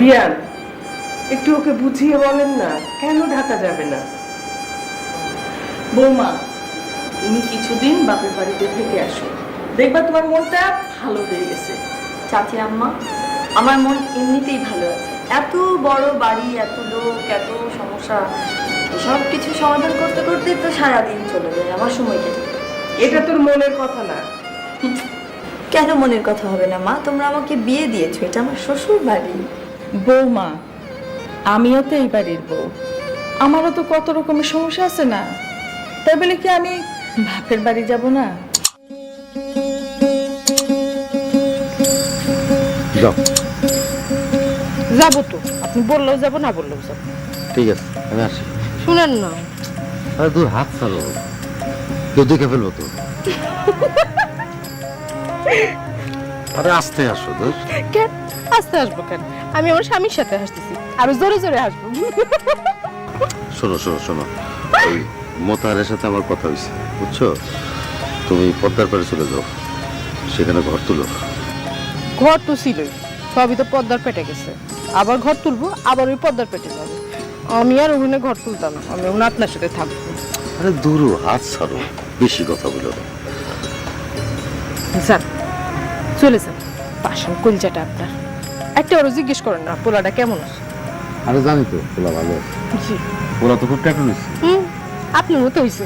বিয়ান একটু ওকে বুঝিয়ে বলেন না কেন ঢাকা যাবে না? বৌমা তুমি কিছুদিন বাপের বাড়িতে থেকে আসো। দেখবা তোমার মনটা ভালো হয়ে গেছে। চাচি আম্মা আমার মন এমনিতেই ভালো আছে। এত বড় বাড়ি এত লোক এত সমস্যা সব কিছু সমাধান করতে করতে তো সারাদিন চলে যায় আমার সময় কেটে এটা তোর মনের কথা না। কেন মনের কথা হবে না মা? তোমরা আমাকে বিয়ে দিয়েছ এটা আমার শ্বশুর বাড়ি বৌমা আমিও তো এই বাড়ির বউ। আমারও তো কত রকমের সমস্যা আছে না? তাই বলে কি আমি বাপের বাড়ি যাব না? যাও। যাব তো। আপনি বললেও যাব না বললেও যাব। ঠিক আছে আমি আসি। শুনেন না। আরে দূর হাত ছাড়ো। কেউ দেখে ফেলব তো। আরে আস্তে আসো দোষ কেন? আস্তে আসব কেন? আমি আমার স্বামীর সাথে হাসতেছি। আরও জোরে জোরে হাসবো। শোনো শোনো শোনো। ওই মোতাহারের সাথে আমার কথা হয়েছে বুঝছ? তুমি পদ্মার পাড়ে চলে যাও। সেখানে ঘর তুলো। ঘর তো ছিলই সবই তো পদ্মার পেটে গেছে। আবার ঘর তুলবো আবার ওই পদ্মার পেটে যাব। আমি আর ওখানে ঘর তুলতাম না আমি ওখানে আপনার সাথে থাকব। আরে দূর হাত ছাড়ো বেশি কথা বলো। যান চলে যান। পাশান কলজাটা আপনার। একটা আরও জিজ্ঞেস করেন না পোলাটা কেমন আছে? আরে জানি তো ওলা ভালো। জি। পোলা তো খুব ট্যাটু নিচ্ছে। হুম আপনার মতো হয়েছে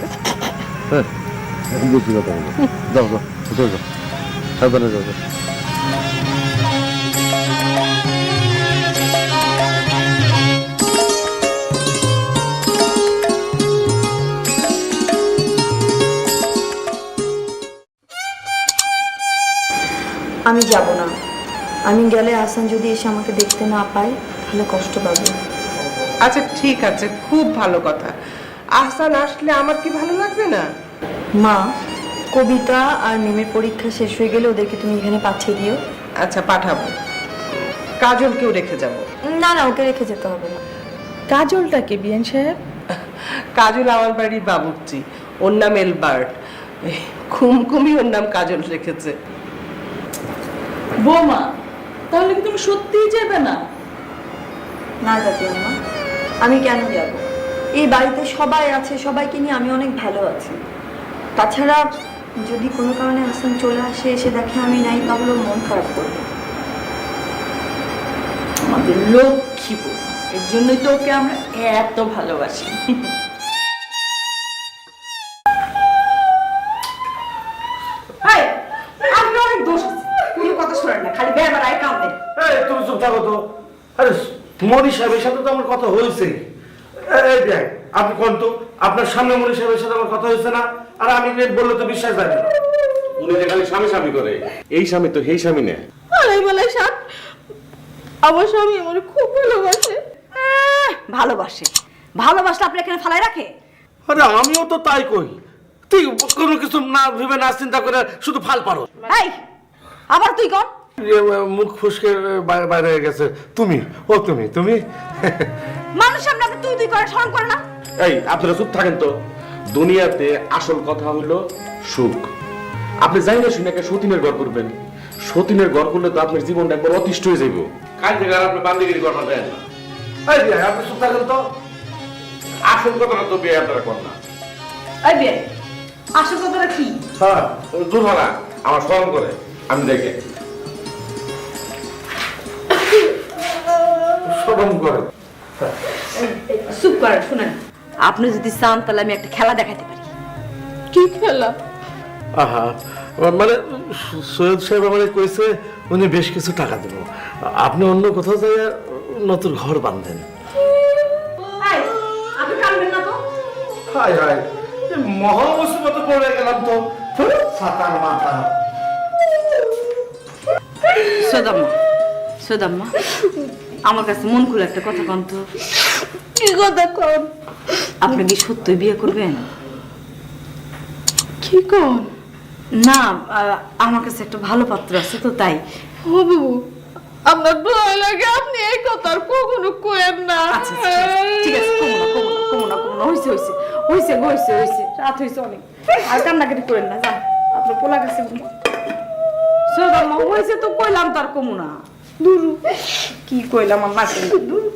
হ্যাঁ বেশি কথা যাও যাও কোথাও যাও। সাবধানে যাও। আমি যাব না। আমি গেলে আসান যদি এসে আমাকে দেখতে না পায় তাহলে কষ্ট পাবে। আচ্ছা ঠিক আছে খুব ভালো কথা। আহসান আসলে আমার কি ভালো লাগবে না? মা কবিতা আর মিমের পরীক্ষা শেষ হয়ে গেলে ওদেরকে তুমি এখানে পাঠিয়ে দিও। আচ্ছা পাঠাবো। কাজলকেও রেখে যাব। না না ওকে রেখে যেতে হবে না। কাজলটা কাজলটাকে বিয়ান সাহেব? কাজল আমার বাড়ির বাবুর্চি। ওর নাম এলবার্ট। খুমখুমি ওর নাম কাজল রেখেছে। বৌমা তাহলে কি তুমি সত্যিই যাবে না? না আম্মা আমি কেন যাব? এই বাড়িতে সবাই আছে সবাইকে নিয়ে আমি অনেক ভালো আছি। তাছাড়া যদি কোনো কারণে হাসান চলে আসে এসে দেখে আমি নাই তাহলে মন খারাপ করবে। আমাদের লক্ষ্মী বৌমা এর জন্যই তো ওকে আমরা এত ভালোবাসি। তুমি চুপ থাকো তো। আরে মনি সাহেবের সাথে তো আমার কথা হয়েছে। এই দেখ আপনি কোন তো? আপনার সামনে মনি সাহেবের সাথে আমার কথা হয়েছে না? আর আমি বললে তো বিশ্বাস যাবে না। উনি যে খালি স্বামী স্বামী করে। এই স্বামী তো সেই স্বামী নেয় আরে বলে সাত। আমার স্বামী আমার খুব ভালোবাসে। ভালোবাসে। ভালোবাসলে আপনি এখানে ফালাই রাখে? আরে আমিও তো তাই কই। তুই কোনো কিছু না ভেবে না চিন্তা করে শুধু ফাল পারো। এই আবার তুই কর। এ, মুখ ফুসকে বাইরে বাইরে হয়ে গেছে। তুমি ও তুমি তুমি? মানুষ সামনে তুই তুই করে স্মরণ করে না। এই আপনারা চুপ থাকেন তো। দুনিয়াতে আসল কথা হলো সুখ। আপনি যাই না শুনে একটা সতীনের ঘর করবেন। সতীনের ঘর করলে তো আপনার জীবনটা একবার অতিষ্ঠ হয়ে যাইব। কাল থেকে আর আপনি বান্দিগিরি করবেন দেন না? এই যে, আপনি চুপ থাকেন তো। আসল কথাটা তো বিয়ে আপনারা কর না। এই বিয়ে আসল কথাটা কি? হ্যাঁ দূর আমার স্মরণ করে। আমি দেখে শরম করে। চুপ করেন শুনেন। আপনি যদি চান তাহলে আমি একটা খেলা দেখাতে পারি। কি খেলা? আহা মানে সৈয়দ সাহেব আমাকে কইছে উনি বেশ কিছু টাকা দেবো। আপনি অন্য কোথাও যাই নতুন ঘর বাঁধেন। হাই হাই মহা মুসিবতে পড়ে গেলাম তো। সাতার মাথা। সদাম্মা সদাম্মা আমার কাছে মন খুলে একটা কথা কন তো। কি কথা কন? আপনি কি সত্যি বিয়ে করবেন? কি কন? না আমার কাছে একটা ভালো পাত্র আছে তো তাই। ও বাবু আপনার ভয় লাগে আপনি এই কথা আর কখনো কোয়েন না। আচ্ছা আচ্ছা, ঠিক আছে, ঠিক আছে কমো না কমো না কমো না কমো না হয়েছে হয়েছে হয়েছে গো, হয়েছে হয়েছে রাত হয়েছে অনেক। আর কান্নাকাটি করেন না যান আপনার পোলা গেছে। সদাম্মা হয়েছে তো কইলাম তার কমো না। Duro. Que coisa, uma máquina duro.